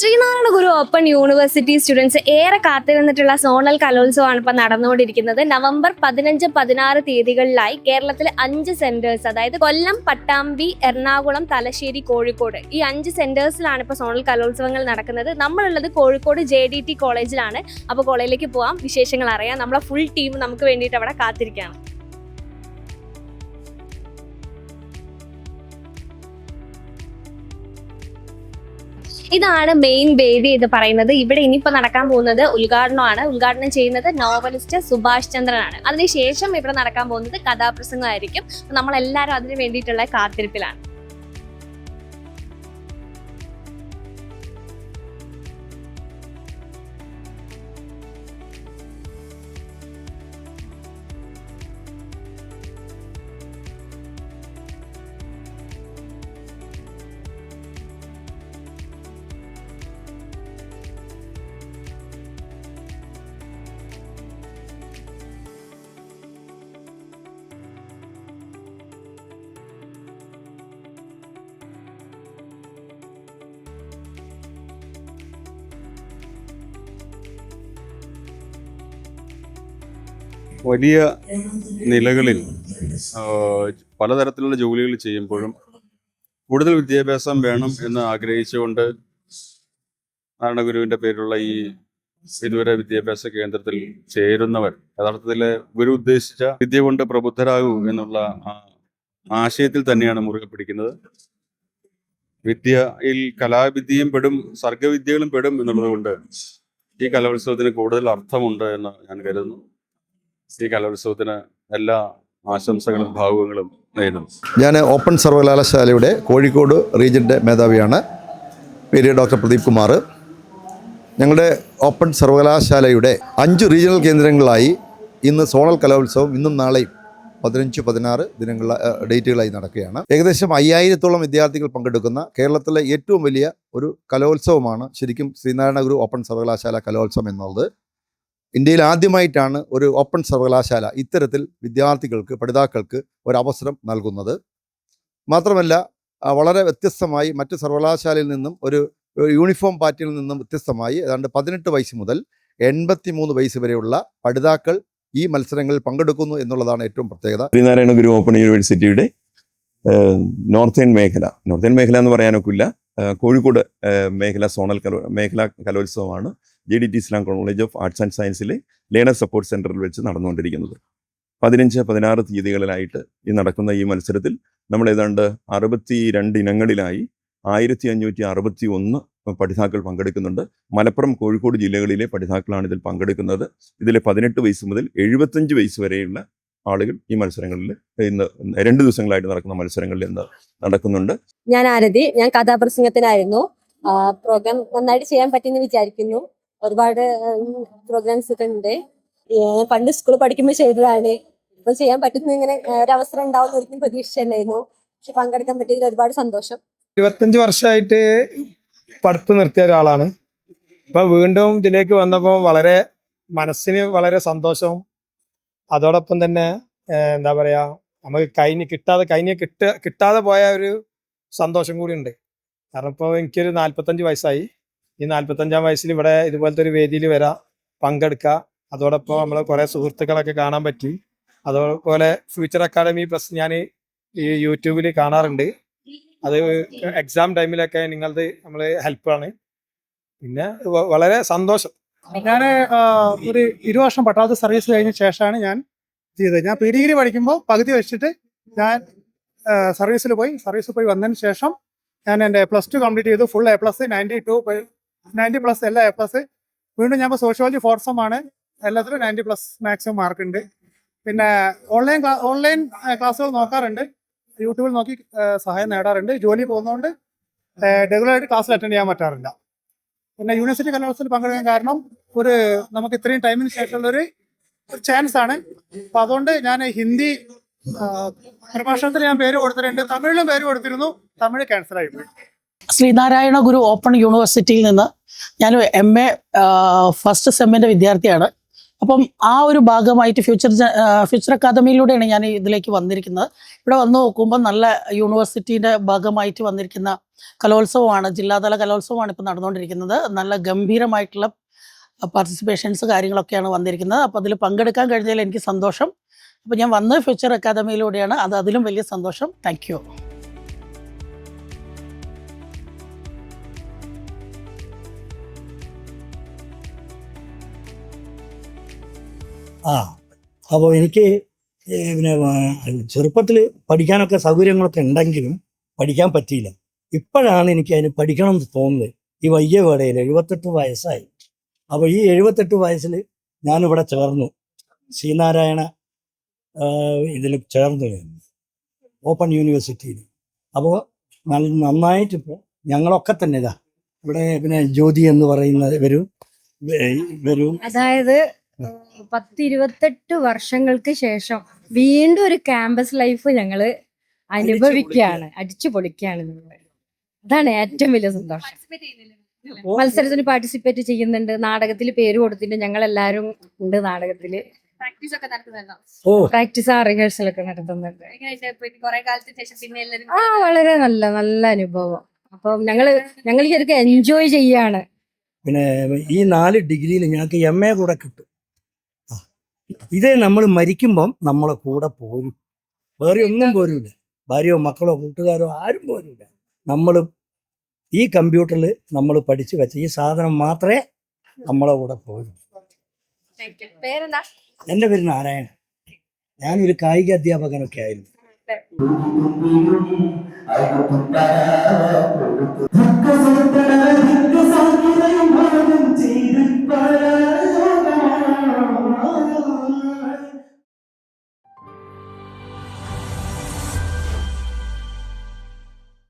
Sreenarayana Guru open university students ഏറെ കാത്തിരുന്നിട്ടുള്ള zonal കലോത്സവമാണ് ഇപ്പോൾ നടന്നുകൊണ്ടിരിക്കുന്നത്. നവംബർ പതിനഞ്ച് പതിനാറ് തീയതികളിലായി കേരളത്തിലെ അഞ്ച് സെന്റേഴ്സ് അതായത് കൊല്ലം പട്ടാമ്പി എറണാകുളം തലശ്ശേരി കോഴിക്കോട് ഈ അഞ്ച് സെന്റേഴ്സിലാണ് ഇപ്പോൾ സോണൽ കലോത്സവങ്ങൾ നടക്കുന്നത്. നമ്മളുള്ളത് കോഴിക്കോട് ജെ ഡി ടി കോളേജിലാണ് അപ്പോൾ കോളേജിലേക്ക് പോവാം. വിശേഷങ്ങൾ അറിയാം. നമ്മളെ ഫുൾ ടീം നമുക്ക് വേണ്ടിയിട്ട് അവിടെ കാത്തിരിക്കുകയാണ്. ഇതാണ് മെയിൻ വേദി എന്ന് പറയുന്നത്. ഇവിടെ ഇനിയിപ്പോൾ നടക്കാൻ പോകുന്നത് ഉദ്ഘാടനമാണ്. ഉദ്ഘാടനം ചെയ്യുന്നത് നോവലിസ്റ്റ് സുഭാഷ് ചന്ദ്രനാണ്. അതിനുശേഷം ഇവിടെ നടക്കാൻ പോകുന്നത് കഥാപ്രസംഗമായിരിക്കും. നമ്മളെല്ലാവരും അതിന് വേണ്ടിയിട്ടുള്ള കാത്തിരിപ്പിലാണ്. വലിയ നിലകളിൽ പലതരത്തിലുള്ള ജോലികൾ ചെയ്യുമ്പോഴും കൂടുതൽ വിദ്യാഭ്യാസം വേണം എന്ന് ആഗ്രഹിച്ചുകൊണ്ട് നാരായണഗുരുവിന്റെ പേരിലുള്ള ഈ ഇതുവരെ വിദ്യാഭ്യാസ കേന്ദ്രത്തിൽ ചേരുന്നവർ യഥാർത്ഥത്തിൽ ഗുരു ഉദ്ദേശിച്ച വിദ്യ കൊണ്ട് പ്രബുദ്ധരാകൂ എന്നുള്ള ആശയത്തിൽ തന്നെയാണ് മുറുകെ പിടിക്കുന്നത്. വിദ്യയിൽ കലാവിദ്യയും പെടും സർഗവിദ്യകളും പെടും എന്നുള്ളത് കൊണ്ട് ഈ കലോത്സവത്തിന് കൂടുതൽ അർത്ഥമുണ്ട് എന്ന് ഞാൻ കരുതുന്നു. ഈ കലോത്സവത്തിന് എല്ലാ ആശംസകളും ഭാവുകങ്ങളും നേരുന്നു. ഞാൻ ഓപ്പൺ സർവകലാശാലയുടെ കോഴിക്കോട് റീജിയന്റെ മേധാവിയാണ് പേര് ഡോക്ടർ പ്രദീപ് കുമാർ. ഞങ്ങളുടെ ഓപ്പൺ സർവകലാശാലയുടെ അഞ്ച് റീജിയണൽ കേന്ദ്രങ്ങളായി ഇന്ന് സോണൽ കലോത്സവം ഇന്നും നാളെയും പതിനഞ്ച് പതിനാറ് ദിനങ്ങള ഡേറ്റുകളായി നടക്കുകയാണ്. ഏകദേശം അയ്യായിരത്തോളം വിദ്യാർത്ഥികൾ പങ്കെടുക്കുന്ന കേരളത്തിലെ ഏറ്റവും വലിയ ഒരു കലോത്സവമാണ് ശരിക്കും ശ്രീനാരായണ ഗുരു ഓപ്പൺ സർവകലാശാല കലോത്സവം എന്നുള്ളത്. ഇന്ത്യയിൽ ആദ്യമായിട്ടാണ് ഒരു ഓപ്പൺ സർവകലാശാല ഇത്തരത്തിൽ വിദ്യാർത്ഥികൾക്ക് പഠിതാക്കൾക്ക് ഒരു അവസരം നൽകുന്നത്. മാത്രമല്ല വളരെ വ്യത്യസ്തമായി മറ്റ് സർവകലാശാലയിൽ നിന്നും ഒരു യൂണിഫോം പാറ്റേണിൽ നിന്നും വ്യത്യസ്തമായി ഏതാണ്ട് പതിനെട്ട് വയസ്സ് മുതൽ എൺപത്തി മൂന്ന് വയസ്സ് വരെയുള്ള പഠിതാക്കൾ ഈ മത്സരങ്ങളിൽ പങ്കെടുക്കുന്നു എന്നുള്ളതാണ് ഏറ്റവും പ്രത്യേകത. ശ്രീനാരായണ ഗുരു ഓപ്പൺ യൂണിവേഴ്സിറ്റിയുടെ നോർത്തേൺ മേഖല. നോർത്തേൺ മേഖല എന്ന് പറയാനൊക്കില്ല. കോഴിക്കോട് മേഖല സോണൽ കലോ മേഖലാ കലോത്സവമാണ്. J D T Islam college of arts and സയൻസിലെ learner support സെന്ററിൽ വെച്ച് നടന്നുകൊണ്ടിരിക്കുന്നത്. പതിനഞ്ച് പതിനാറ് തീയതികളിലായിട്ട് ഈ നടക്കുന്ന ഈ മത്സരത്തിൽ നമ്മൾ ഏതാണ്ട് അറുപത്തി രണ്ട് ഇനങ്ങളിലായി ആയിരത്തി അഞ്ഞൂറ്റി അറുപത്തി ഒന്ന് പഠിതാക്കൾ പങ്കെടുക്കുന്നുണ്ട്. മലപ്പുറം കോഴിക്കോട് ജില്ലകളിലെ പഠിതാക്കളാണ് ഇതിൽ പങ്കെടുക്കുന്നത്. ഇതിലെ പതിനെട്ട് വയസ്സ് മുതൽ എഴുപത്തഞ്ച് വയസ്സ് വരെയുള്ള ആളുകൾ ഈ മത്സരങ്ങളിൽ ഇന്ന് രണ്ട് ദിവസങ്ങളായിട്ട് നടക്കുന്ന മത്സരങ്ങളിൽ ഇന്ന് നടക്കുന്നുണ്ട്. ഞാൻ ആരതി ഞാൻ കഥാപ്രസംഗത്തിനായിരുന്നു. പ്രോഗ്രാം നന്നായിട്ട് ചെയ്യാൻ പറ്റിയെന്ന് വിചാരിക്കുന്നു. ഒരുപാട് പ്രോഗ്രാംസ് ഒക്കെ ഉണ്ട്. പണ്ട് സ്കൂൾ പഠിക്കുമ്പോൾ ചെയ്തതാണ്. ഇപ്പൊ ചെയ്യാൻ പറ്റുന്ന ഇങ്ങനെ ഒരു അവസരം ഉണ്ടാവും ഒരിക്കലും പ്രതീക്ഷിച്ചല്ലായിരുന്നു. പക്ഷെ പങ്കെടുക്കാൻ പറ്റിയതിൽ ഒരുപാട് സന്തോഷം. ഇരുപത്തഞ്ച് വർഷമായിട്ട് പഠിത്തം നിർത്തിയ ഒരാളാണ്. ഇപ്പൊ വീണ്ടും ഇതിലേക്ക് വന്നപ്പോൾ വളരെ മനസ്സിന് വളരെ സന്തോഷവും അതോടൊപ്പം തന്നെ എന്താ പറയാ നമുക്ക് കഴിഞ്ഞ് കിട്ടാതെ കഴിഞ്ഞ് കിട്ട കിട്ടാതെ പോയ ഒരു സന്തോഷം കൂടി ഉണ്ട്. കാരണം ഇപ്പോൾ എനിക്കൊരു നാല്പത്തഞ്ച് വയസ്സായി. ഈ നാൽപ്പത്തഞ്ചാം വയസ്സിൽ ഇവിടെ ഇതുപോലത്തെ ഒരു വേദിയിൽ വരാം പങ്കെടുക്കുക അതോടൊപ്പം നമ്മൾ കുറേ സുഹൃത്തുക്കളൊക്കെ കാണാൻ പറ്റി. അതുപോലെ ഫ്യൂച്ചർ അക്കാഡമി പ്ലസ് ഞാൻ ഈ യൂട്യൂബിൽ കാണാറുണ്ട്. അത് എക്സാം ടൈമിലൊക്കെ നിങ്ങളത് നമ്മൾ ഹെൽപ്പാണ് പിന്നെ വളരെ സന്തോഷം. ഞാൻ ഒരു ഇരു വർഷം പട്ടാളത്ത് സർവീസ് കഴിഞ്ഞ ശേഷമാണ് ഞാൻ ചെയ്തത്. ഞാൻ പി ഡിഗ്രി പഠിക്കുമ്പോൾ പകുതി വെച്ചിട്ട് ഞാൻ സർവീസിൽ പോയി. സർവീസിൽ പോയി വന്നതിന് ശേഷം ഞാൻ എന്റെ പ്ലസ് ടു കംപ്ലീറ്റ് ചെയ്തു. Full A plus ninety two ninety plus എല്ലാ എ പ്ലസ് വീണ്ടും ഞാൻ സോഷ്യോളജി ഫോർസം ആണ്. എല്ലാത്തിലും നയന്റി പ്ലസ് മാക്സിമം മാർക്ക് ഉണ്ട്. പിന്നെ ഓൺലൈൻ ഓൺലൈൻ ക്ലാസ്സുകൾ നോക്കാറുണ്ട്. യൂട്യൂബിൽ നോക്കി സഹായം നേടാറുണ്ട്. ജോലി പോകുന്നതുകൊണ്ട് റെഗുലറായിട്ട് ക്ലാസ്സിൽ അറ്റൻഡ് ചെയ്യാൻ പറ്റാറില്ല. പിന്നെ യൂണിവേഴ്സിറ്റി കലോത്സവത്തിൽ പങ്കെടുക്കാൻ കാരണം ഒരു നമുക്ക് ഇത്രയും ടൈമിന് ശേഷമുള്ളൊരു ഒരു ചാൻസ് ആണ്. അപ്പം അതുകൊണ്ട് ഞാൻ ഹിന്ദി പ്രഭാഷണത്തിൽ ഞാൻ പേര് കൊടുത്തിട്ടുണ്ട്. തമിഴിലും പേര് കൊടുത്തിരുന്നു. തമിഴ് ക്യാൻസൽ ആയി പോയി. ശ്രീനാരായണ ഗുരു ഓപ്പൺ യൂണിവേഴ്സിറ്റിയിൽ നിന്ന് ഞാൻ എം എ ഫസ്റ്റ് സെമ്മിന്റെ വിദ്യാർത്ഥിയാണ്. അപ്പം ആ ഒരു ഭാഗമായിട്ട് ഫ്യൂച്ചർ ഫ്യൂച്ചർ അക്കാദമിയിലൂടെയാണ് ഞാൻ ഇതിലേക്ക് വന്നിരിക്കുന്നത്. ഇവിടെ വന്ന് നോക്കുമ്പോൾ നല്ല യൂണിവേഴ്സിറ്റീന്റെ ഭാഗമായിട്ട് വന്നിരിക്കുന്ന കലോത്സവമാണ് ജില്ലാതല കലോത്സവമാണ് ഇപ്പോൾ നടന്നുകൊണ്ടിരിക്കുന്നത്. നല്ല ഗംഭീരമായിട്ടുള്ള പാർട്ടിസിപ്പേഷൻസ് കാര്യങ്ങളൊക്കെയാണ് വന്നിരിക്കുന്നത്. അപ്പോൾ അതിൽ പങ്കെടുക്കാൻ കഴിഞ്ഞതിൽ എനിക്ക് സന്തോഷം. അപ്പോൾ ഞാൻ വന്ന് ഫ്യൂച്ചർ അക്കാദമിയിലൂടെയാണ് അത് അതിലും വലിയ സന്തോഷം. താങ്ക് ആ അപ്പോൾ എനിക്ക് പിന്നെ ചെറുപ്പത്തിൽ പഠിക്കാനൊക്കെ സൗകര്യങ്ങളൊക്കെ ഉണ്ടെങ്കിലും പഠിക്കാൻ പറ്റിയില്ല. ഇപ്പോഴാണ് എനിക്ക് അതിന് പഠിക്കണം എന്ന് തോന്നുന്നത്. ഈ വയ്യവേടയിൽ എഴുപത്തെട്ട് വയസ്സായി. അപ്പോൾ ഈ എഴുപത്തെട്ട് വയസ്സിൽ ഞാനിവിടെ ചേർന്നു. ശ്രീനാരായണ ഇതിൽ ചേർന്നു. ഓപ്പൺ യൂണിവേഴ്സിറ്റിയിൽ. അപ്പോൾ നന്നായിട്ട് ഇപ്പോൾ ഞങ്ങളൊക്കെ തന്നെ ഇതാ. ഇവിടെ പിന്നെ ജ്യോതി എന്ന് പറയുന്ന വരും വരും അതായത് പത്തിരുപത്തെട്ട് വർഷങ്ങൾക്ക് ശേഷം വീണ്ടും ഒരു ക്യാമ്പസ് ലൈഫ് ഞങ്ങൾ അനുഭവിക്കുകയാണ്. അടിച്ചു പൊളിക്കുകയാണ് അതാണ് ഏറ്റവും വലിയ സന്തോഷം. മത്സരത്തിന് പാർട്ടിസിപ്പേറ്റ് ചെയ്യുന്നുണ്ട്. നാടകത്തിൽ പേര് കൊടുത്തിട്ട് ഞങ്ങൾ എല്ലാരും ഉണ്ട് നാടകത്തിൽ. പ്രാക്ടീസ് ഒക്കെ നടത്തുന്നുണ്ടോ? ഓ. പ്രാക്ടീസ് ആ റിഹേഴ്സൽ ഒക്കെ നടത്തുന്നുണ്ട്. എങ്ങനെയുണ്ട് കുറെ കാലത്തിന് ശേഷം പിന്നെ എല്ലാവരും ആ വളരെ നല്ല നല്ല അനുഭവം. അപ്പം ഞങ്ങൾ ഞങ്ങൾ ശരിക്കും എൻജോയ് ചെയ്യാണ്. പിന്നെ ഈ നാല് ഡിഗ്രിയിൽ ഞങ്ങൾക്ക് എം എ കൂടെ കിട്ടും. ഇതേ നമ്മൾ മരിക്കുമ്പം നമ്മളെ കൂടെ പോരും. വേറെ ഒന്നും പോരൂല. ഭാര്യയോ മക്കളോ കൂട്ടുകാരോ ആരും പോരൂല. നമ്മൾ ഈ കമ്പ്യൂട്ടറിൽ നമ്മൾ പഠിച്ചു വെച്ച ഈ സാധനം മാത്രമേ നമ്മളെ കൂടെ പോരൂ. പേരെന്താ? എന്റെ പേര് നാരായണൻ. ഞാനൊരു കായിക അധ്യാപകനൊക്കെ ആയിരുന്നു.